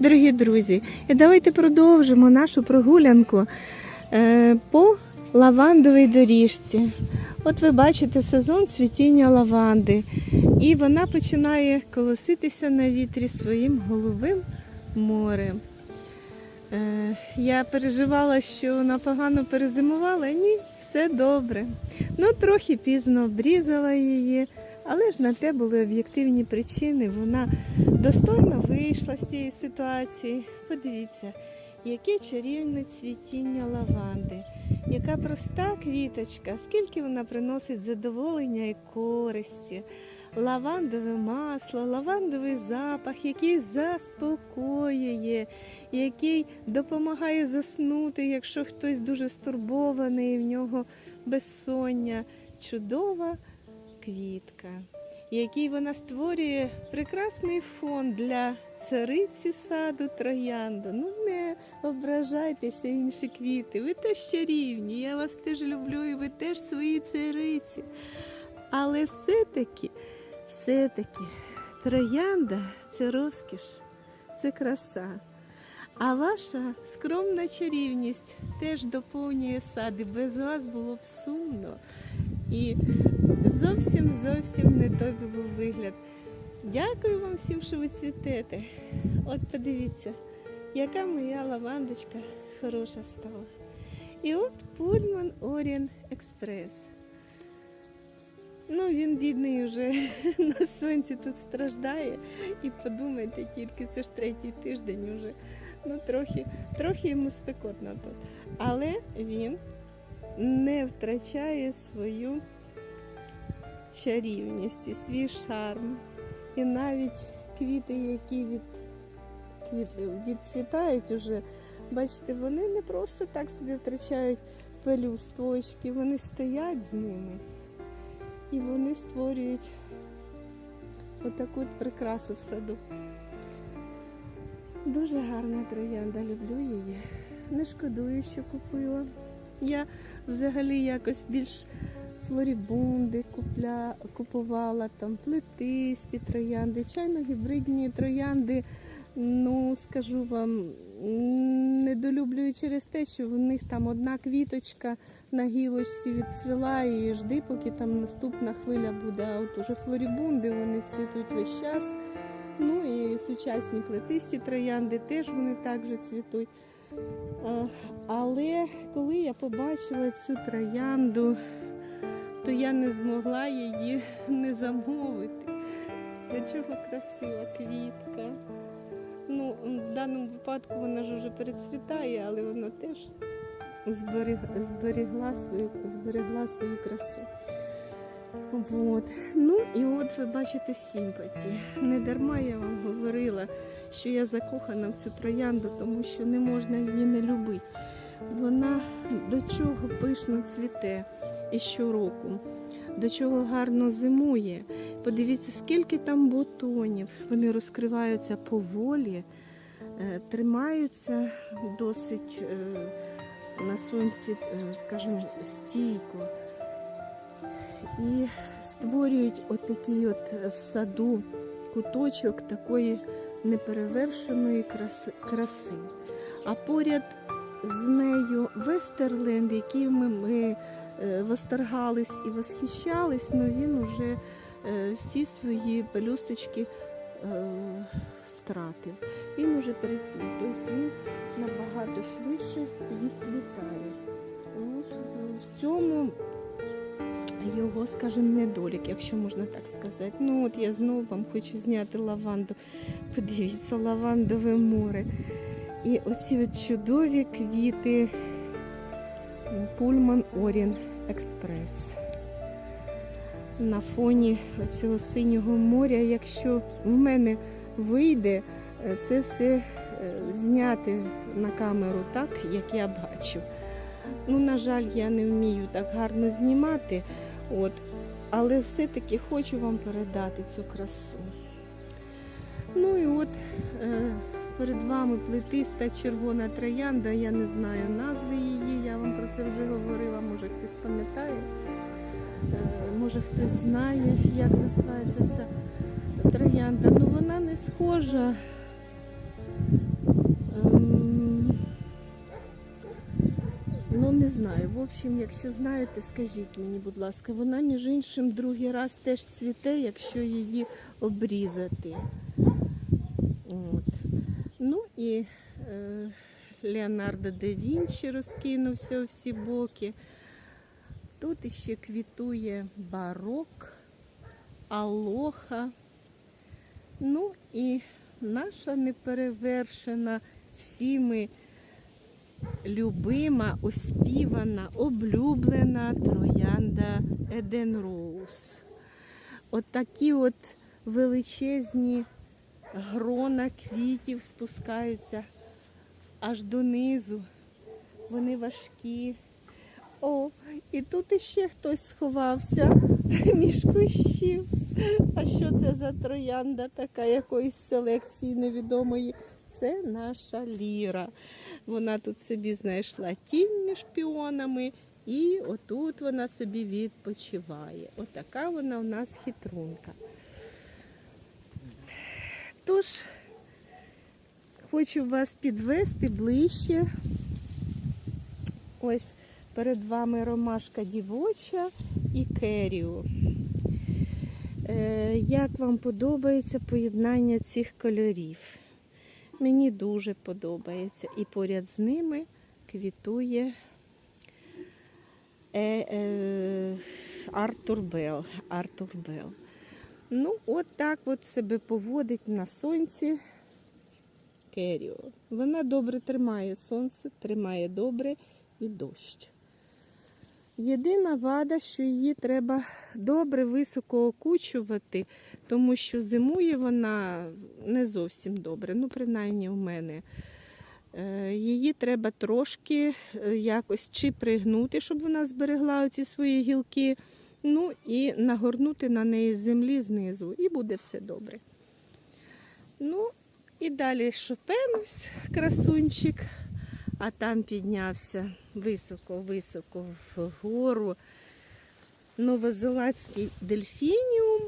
дорогі друзі. І давайте продовжимо нашу прогулянку е, по лавандовій доріжці. От ви бачите сезон цвітіння лаванди, і вона починає колоситися на вітрі своїм головим морем. Е, Я переживала, що вона погано перезимувала. Ні, все добре. Ну, трохи пізно обрізала її, але ж на те були об'єктивні причини. Вона достойно вийшла з цієї ситуації. Подивіться, яке чарівне цвітіння лаванди, яка проста квіточка, скільки вона приносить задоволення і користі. Лавандове масло, лавандовий запах, який заспокоює, який допомагає заснути, якщо хтось дуже стурбований, і в нього безсоння. Чудова квітка, який вона створює прекрасний фон для цариці саду троянду. Ну не ображайтеся, інші квіти. Ви теж чарівні, я вас теж люблю, і ви теж свої цариці. Але все-таки, все-таки троянда це розкіш, це краса. А ваша скромна чарівність теж доповнює сад, і без вас було б сумно. І зовсім зовсім не той був вигляд. Дякую вам всім, що ви цвітете. От подивіться, яка моя лавандочка хороша стала. І от Пульман Орієн Експрес. Ну, він бідний вже на сонці тут страждає. І подумайте тільки, це ж третій тиждень уже. Ну, трохи, трохи йому спекотно тут. Але він не втрачає свою чарівність і свій шарм. І навіть квіти, які від, квіти, відцвітають уже, бачите, вони не просто так собі втрачають пелюсточки, вони стоять з ними. І вони створюють отаку от прикрасу в саду. Дуже гарна троянда, люблю її. Не шкодую, що купила. Я взагалі якось більш флорібунди купля, купувала, там плетисті троянди, чайно-гібридні троянди. Ну, скажу вам, недолюблюю через те, що в них там одна квіточка на гілочці відцвіла і жди, поки там наступна хвиля буде. А от уже флорібунди вони цвітуть весь час. Ну і сучасні плетисті троянди теж вони так же цвітуть. Але коли я побачила цю троянду, то я не змогла її не замовити. До чого красива квітка. Ну, в даному випадку вона ж вже перецвітає, але вона теж зберег, зберегла, свою, зберегла свою красу. От. Ну і от ви бачите симпаті. Не дарма я вам говорила, що я закохана в цю троянду, тому що не можна її не любити. Вона до чого пишно цвіте і щороку, до чого гарно зимує. Подивіться, скільки там бутонів. Вони розкриваються поволі, е, тримаються досить е, на сонці, е, скажімо, стійко. І створюють отакий от в саду куточок такої неперевершеної краси. А поряд з нею Вестерленд, яким ми, ми восторгались і восхищались, але він уже е, всі свої пелюсточки е, втратив. Він уже перецвів, тобто він набагато швидше відквітає. От е, в цьому його, скажімо, недолік, якщо можна так сказати. Ну от я знову вам хочу зняти лаванду. Подивіться, лавандове море. І оці от чудові квіти Пульман Орін Експрес. На фоні цього синього моря, якщо в мене вийде е, це все е, зняти на камеру так, як я бачу. Ну, на жаль, я не вмію так гарно знімати, от, але все-таки хочу вам передати цю красу. Ну і от е, Перед вами плетиста червона троянда, я не знаю назви її, я вам про це вже говорила, може хтось пам'ятає, е, може хтось знає, як називається ця троянда. Ну вона не схожа. Ем, ну не знаю. В общем, якщо знаєте, скажіть мені, будь ласка, вона, між іншим, другий раз теж цвіте, якщо її обрізати. От. І е, Леонардо да Вінчі розкинувся у всі боки. Тут іще квітує барок, алоха. Ну і наша неперевершена всіми любима, оспівана, облюблена троянда Еден Роуз. От такі от величезні грона квітів спускаються аж донизу. Вони важкі. О, і тут іще хтось сховався між кущів. А що це за троянда така якоїсь селекції невідомої? Це наша ліра. Вона тут собі знайшла тінь між піонами, і отут вона собі відпочиває. Отака вона у нас хитрунка. Тож, хочу вас підвести ближче. Ось перед вами ромашка дівоча і керіо. Е, Як вам подобається поєднання цих кольорів? Мені дуже подобається. І поряд з ними квітує е, е, Артур Бел. Артур Бел. Ну, от так от себе поводить на сонці Керіо. Вона добре тримає сонце, тримає добре і дощ. Єдина вада, що її треба добре високо окучувати, тому що зимує вона не зовсім добре, ну, принаймні у мене. Е, Її треба трошки е, якось чи пригнути, щоб вона зберегла оці свої гілки, ну і нагорнути на неї з землі знизу, і буде все добре. Ну, і далі Шопенус, красунчик, а там піднявся високо-високо вгору новозеландський дельфініум.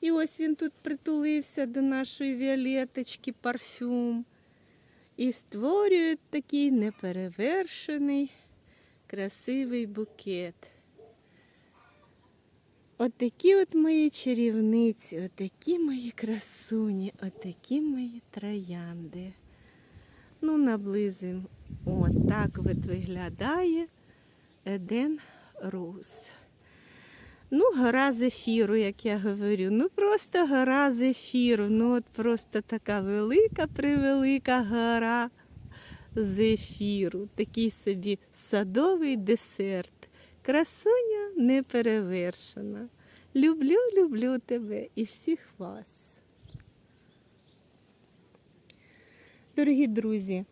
І ось він тут притулився до нашої віолеточки, парфюм. І створює такий неперевершений, красивий букет. Отакі от мої чарівниці, отакі мої красуні, отакі мої троянди. Ну, наблизимо. От от виглядає Еден Рус. Ну, гора зефіру, як я говорю. Ну, просто гора зефіру. Ну, от просто така велика, превелика гора зефіру. Такий собі садовий десерт. Красуня неперевершена. Люблю, люблю тебе і всіх вас. Дорогі друзі,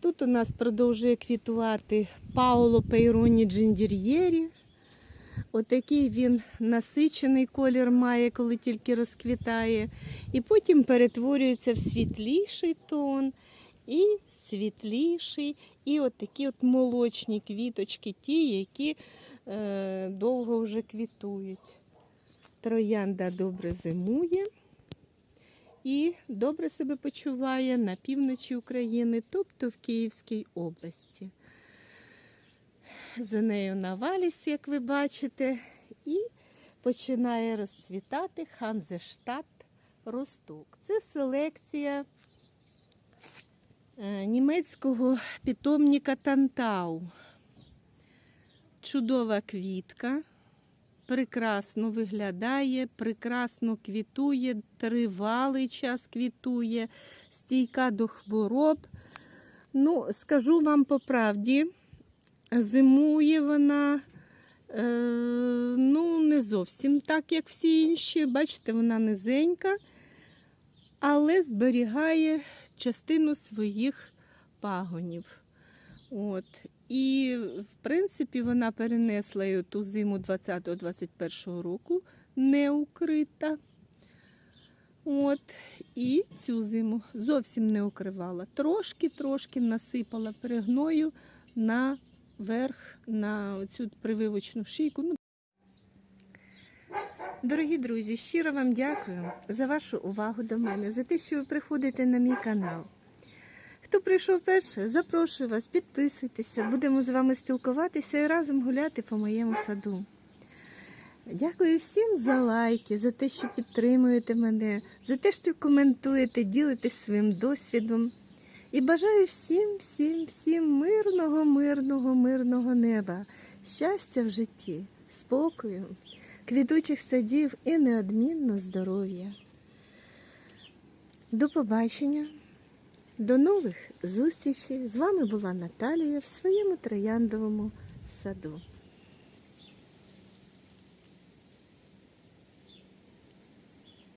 тут у нас продовжує квітувати Пауло Пейроні Джиндір'єрі. Отакий він насичений колір має, коли тільки розквітає. І потім перетворюється в світліший тон, і світліший, і от такі от молочні квіточки, ті, які е, довго вже квітують. Троянда добре зимує і добре себе почуває на півночі України, тобто в Київській області. За нею наваліс, як ви бачите, і починає розцвітати Ханзештат Росток. Це селекція німецького питомника Тантау. Чудова квітка, прекрасно виглядає, прекрасно квітує, тривалий час квітує, стійка до хвороб. Ну, скажу вам по правді, зимує вона. Е, ну, не зовсім так, як всі інші. Бачите, вона низенька, але зберігає частину своїх пагонів. От. І, в принципі, вона перенесла ту зиму 20-21 року не укрита. От. І цю зиму зовсім не укривала. Трошки-трошки насипала перегною на верх, на цю прививочну шийку. Ну, Дорогі друзі, щиро вам дякую за вашу увагу до мене, за те, що ви приходите на мій канал. хто прийшов перше, запрошую вас, підписуйтеся, будемо з вами спілкуватися і разом гуляти по моєму саду. Дякую всім за лайки, за те, що підтримуєте мене, за те, що коментуєте, ділитесь своїм досвідом. І бажаю всім, всім, всім мирного, мирного, мирного неба, щастя в житті, спокою, квітучих садів і неодмінно здоров'я. До побачення, до нових зустрічей. З вами була Наталія в своєму трояндовому саду.